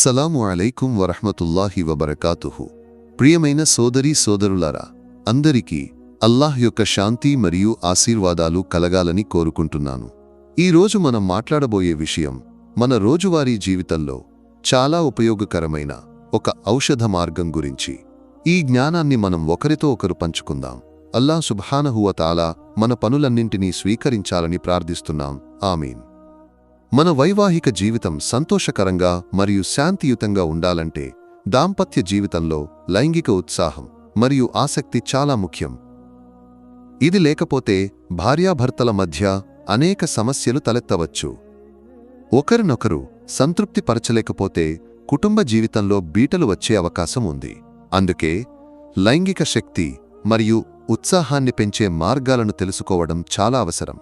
అస్సలాము అలైకుం వరహమతుల్లాహి వబర్కాతుహు. ప్రియమైన సోదరీ సోదరులారా అందరికీ అల్లాహ్ యొక్క శాంతి మరియు ఆశీర్వాదాలు కలగాలని కోరుకుంటున్నాను. ఈరోజు మనం మాట్లాడబోయే విషయం మన రోజువారీ జీవితంలో చాలా ఉపయోగకరమైన ఒక ఔషధ మార్గం గురించి. ఈ జ్ఞానాన్ని మనం ఒకరితో ఒకరు పంచుకుందాం. అల్లా సుబ్హానహువతాలా మన పనులన్నింటినీ స్వీకరించాలని ప్రార్థిస్తున్నాం. ఆమీన్. మన వైవాహిక జీవితం సంతోషకరంగా మరియు శాంతియుతంగా ఉండాలంటే దాంపత్య జీవితంలో లైంగిక ఉత్సాహం మరియు ఆసక్తి చాలా ముఖ్యం. ఇది లేకపోతే భార్యాభర్తల మధ్య అనేక సమస్యలు తలెత్తవచ్చు. ఒకరినొకరు సంతృప్తిపరచలేకపోతే కుటుంబ జీవితంలో బీటలు వచ్చే అవకాశం ఉంది. అందుకే లైంగిక శక్తి మరియు ఉత్సాహాన్ని పెంచే మార్గాలను తెలుసుకోవడం చాలా అవసరం.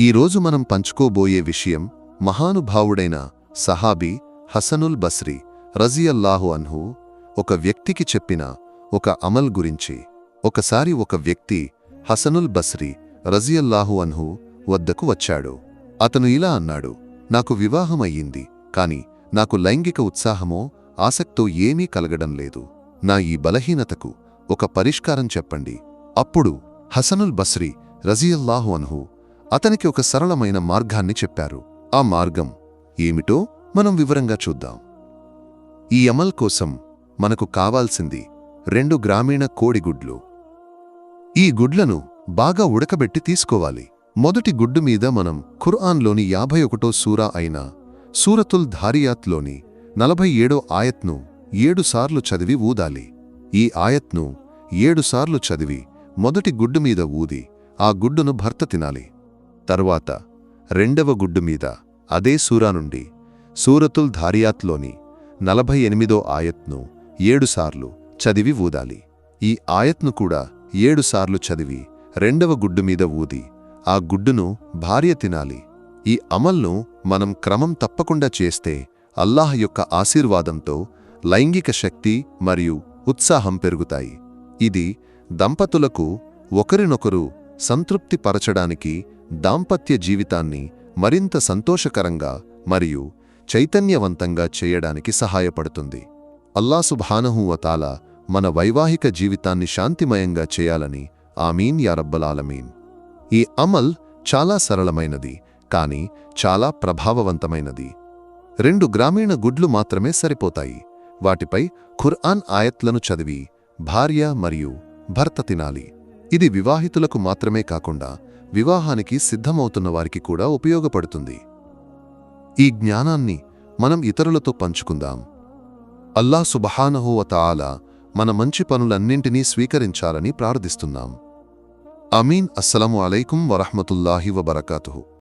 ఈరోజు మనం పంచుకోబోయే విషయం మహానుభావుడైన సహాబీ హసనుల్ బస్రి రజియల్లాహు అన్హు ఒక వ్యక్తికి చెప్పిన ఒక అమల్ గురించి. ఒకసారి ఒక వ్యక్తి హసనుల్ బస్రి రజియల్లాహు అన్హు వద్దకు వచ్చాడు. అతను ఇలా అన్నాడు నాకు వివాహం అయ్యింది కాని నాకు లైంగిక ఉత్సాహమో ఆసక్తో ఏమీ కలగడం లేదు. నా ఈ బలహీనతకు ఒక పరిష్కారం చెప్పండి. అప్పుడు హసనుల్ బస్రి రజియల్లాహు అన్హు అతనికి ఒక సరళమైన మార్గాన్ని చెప్పారు. ఆ మార్గం ఏమిటో మనం వివరంగా చూద్దాం. ఈ అమల్ కోసం మనకు కావాల్సింది రెండు గ్రామీణ కోడిగుడ్లు ఈ గుడ్లను బాగా ఉడకబెట్టి తీసుకోవాలి. మొదటి గుడ్డు మీద మనం ఖుర్ఆన్లోని యాభై ఒకటో సూరా అయిన సూరతుల్ ధారియాత్లోని నలభై ఏడో ఆయత్ను ఏడుసార్లు చదివి ఊదాలి. ఈ ఆయత్ను ఏడుసార్లు చదివి మొదటి గుడ్డు మీద ఊది ఆ గుడ్డును భర్త తినాలి. తరువాత రెండవ గుడ్డు మీద అదే సూరా నుండి సూరతుల్ ధారియాత్లోని నలభై ఎనిమిదో ఆయత్ను ఏడుసార్లు చదివి ఊదాలి. ఈ ఆయత్ను కూడా ఏడుసార్లు చదివి రెండవ గుడ్డు మీద ఊది. ఆ గుడ్డును భార్య తినాలి. ఈ అమల్ను మనం క్రమం తప్పకుండా చేస్తే అల్లాహ్ యొక్క ఆశీర్వాదంతో లైంగిక శక్తి మరియు ఉత్సాహం పెరుగుతాయి. ఇది దంపతులకు ఒకరినొకరు సంతృప్తి పరచడానికి దాంపత్య జీవితాన్ని మరింత సంతోషకరంగా మరియు చైతన్యవంతంగా చేయడానికి సహాయపడుతుంది. అల్లా సుభానహువతాల మన వైవాహిక జీవితాన్ని శాంతిమయంగా చేయాలని ఆమీన్ యారబ్బలాలమీన్ ఈ అమల్ చాలా సరళమైనది కాని చాలా ప్రభావవంతమైనది. రెండు గ్రామీణ గుడ్లు మాత్రమే సరిపోతాయి. వాటిపై ఖుర్ఆన్ ఆయత్లను చదివి భార్య మరియు భర్త తినాలి. ఇది వివాహితులకు మాత్రమే కాకుండా వివాహానికి సిద్ధమవుతున్న వారికి కూడా ఉపయోగపడుతుంది. ఈ జ్ఞానాన్ని మనం ఇతరులతో పంచుకుందాం. అల్లా సుబహానహువతాల మన మంచి పనులన్నింటినీ స్వీకరించాలని ప్రార్థిస్తున్నాం. అమీన్ అస్సలము అలైకుం వరహమతుల్లాహి వబరకాతుహు.